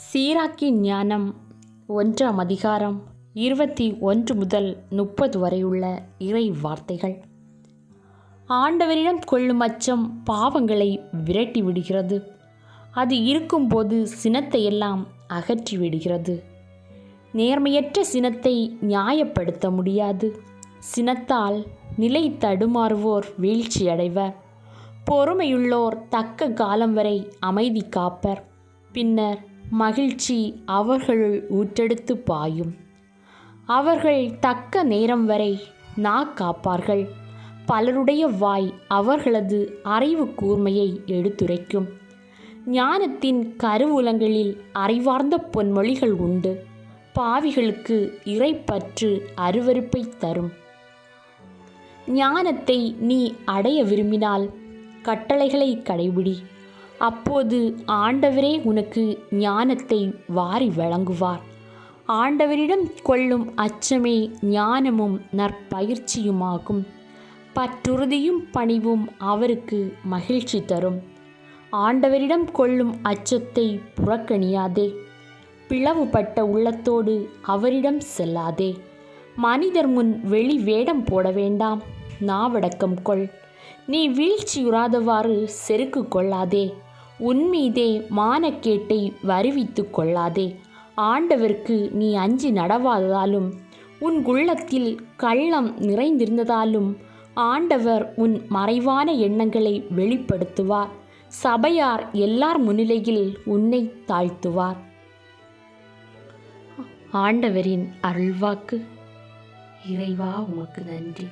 சீராக்கி ஞானம் ஒன்றாம் அதிகாரம் இருபத்தி ஒன்று முதல் முப்பது வரையுள்ள இறை வார்த்தைகள். ஆண்டவரிடம் கொள்ளும் அச்சம் பாவங்களை விரட்டி விடுகிறது. அது இருக்கும்போது சினத்தை எல்லாம் அகற்றி விடுகிறது. நேர்மையற்ற சினத்தை நியாயப்படுத்த முடியாது. சினத்தால் நிலை தடுமாறுவோர் வீழ்ச்சி அடைவர். பொறுமையுள்ளோர் தக்க காலம் வரை அமைதி காப்பர். பின்னர் மகிழ்ச்சி அவர்களுள் ஊற்றெடுத்து பாயும். அவர்கள் தக்க நேரம் வரை நா காப்பார்கள். பலருடைய வாய் அவர்களது அறிவு கூர்மையை எடுத்துரைக்கும். ஞானத்தின் கருவூலங்களில் அறிவார்ந்த பொன்மொழிகள் உண்டு. பாவிகளுக்கு இறைப்பற்று அருவருப்பை தரும். ஞானத்தை நீ அடைய விரும்பினால் கட்டளைகளை கடைபிடி. அப்போது ஆண்டவரே உனக்கு ஞானத்தை வாரி வழங்குவார். ஆண்டவரிடம் கொள்ளும் அச்சமே ஞானமும் நற்பயிற்சியுமாகும். பற்றுறுதியும் பணிவும் அவருக்கு மகிழ்ச்சி தரும். ஆண்டவரிடம் கொள்ளும் அச்சத்தை புறக்கணியாதே. பிளவுபட்ட உள்ளத்தோடு அவரிடம் செல்லாதே. மனிதர் முன் வெளி வேடம் போட வேண்டாம். நாவடக்கம் கொள். நீ வீழ்ச்சியுறாதவாறு செருக்கு கொள்ளாதே. உன்மீதே மானக்கேட்டை வருவித்து கொள்ளாதே. ஆண்டவருக்கு நீ அஞ்சி நடவாததாலும் உன் உள்ளத்தில் கள்ளம் நிறைந்திருந்ததாலும் ஆண்டவர் உன் மறைவான எண்ணங்களை வெளிப்படுத்துவார். சபையார் எல்லார் முன்னிலையில் உன்னை தாழ்த்துவார். ஆண்டவரின் அருள்வாக்கு. இறைவா உமக்கு நன்றி.